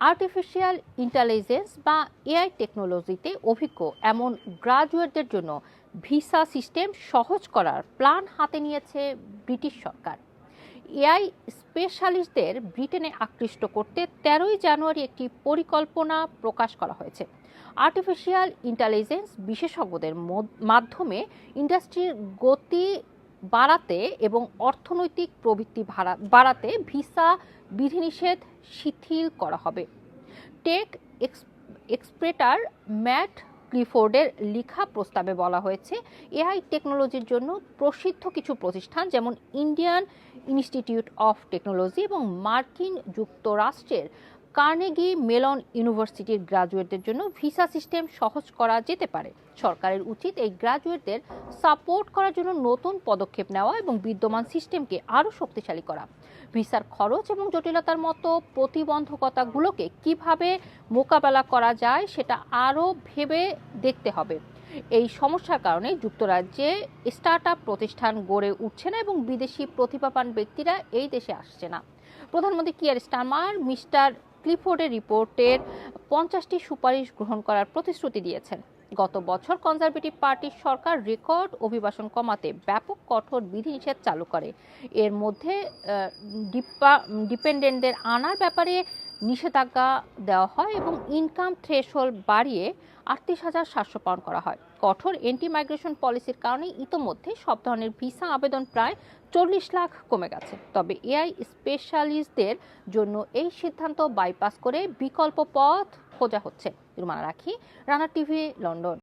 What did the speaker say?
Artificial intelligence বা AI টেকনোলজিতে অভিজ্ঞ এমন গ্রাজুয়েটদের জন্য ভিসা সিস্টেম সহজ করার প্ল্যান হাতে নিয়েছে ব্রিটিশ সরকার। এআই স্পেশালিস্টদের ব্রিটেনে আকৃষ্ট করতে তেরোই জানুয়ারি একটি পরিকল্পনা প্রকাশ করা হয়েছে। আর্টিফিশিয়াল ইন্টেলিজেন্স বিশেষজ্ঞদের মাধ্যমে ইন্ডাস্ট্রির গতি বাড়াতে এবং অর্থনৈতিক প্রবৃত্তি বাড়াতে ভিসা বিধিনিষেধ শিথিল করা হবে। টেক এক্স- এক্সপ্রেটার ম্যাট ক্লিফোর্ডের লেখা প্রস্তাবে বলা হয়েছে, এআই টেকনোলজির জন্য প্রসিদ্ধ কিছু প্রতিষ্ঠান যেমন ইন্ডিয়ান ইনস্টিটিউট অফ টেকনোলজি এবং মার্কিন যুক্তরাষ্ট্রের কার্নেগি মেলন ইউনিভার্সিটির গ্রাজুয়েটদের জন্য ভিসা সিস্টেম সহজ করা যেতে পারে। সরকারের উচিত এই গ্রাজুয়েটদের সাপোর্ট করার জন্য নতুন পদক্ষেপ নেওয়া এবং বিদ্যমান সিস্টেমকে আরও শক্তিশালী করা। ভিসার খরচ এবং জটিলতার মতো প্রতিবন্ধকতাগুলোকে কীভাবে মোকাবেলা করা যায় সেটা আরও ভেবে দেখতে হবে। এই সমস্যার কারণে যুক্তরাজ্যে স্টার্ট প্রতিষ্ঠান গড়ে উঠছে না এবং বিদেশি প্রতিভাবান ব্যক্তিরা এই দেশে আসছে না। প্রধানমন্ত্রী কিয়ার স্টারমার, মিস্টার ক্লিফোর্ডের রিপোর্টের পঞ্চাশটি সুপারিশ গ্রহণ করার প্রতিশ্রুতি দিয়েছেন। গত বছর কনজারভেটিভ পার্টির সরকার রেকর্ড অভিবাসন কমাতে ব্যাপক কঠোর বিধিনিষেধ চালু করে। এর মধ্যে ডিপেন্ডেন্টদের আনার ব্যাপারে নিষেধাজ্ঞা দেওয়া হয় এবং ইনকাম থ্রেশহোল্ড বাড়িয়ে আটত্রিশ হাজার সাতশো পাউন্ড করা হয়। কঠোর এন্টি মাইগ্রেশন পলিসির কারণে ইতোমধ্যে সব ধরনের ভিসা আবেদন প্রায় চল্লিশ লাখ কমে গেছে। তবে এআই স্পেশালিস্টদের জন্য এই সিদ্ধান্ত বাইপাস করে বিকল্প পথ খোঁজা হচ্ছে। রুমানা রাখি, রানা টিভি, লন্ডন।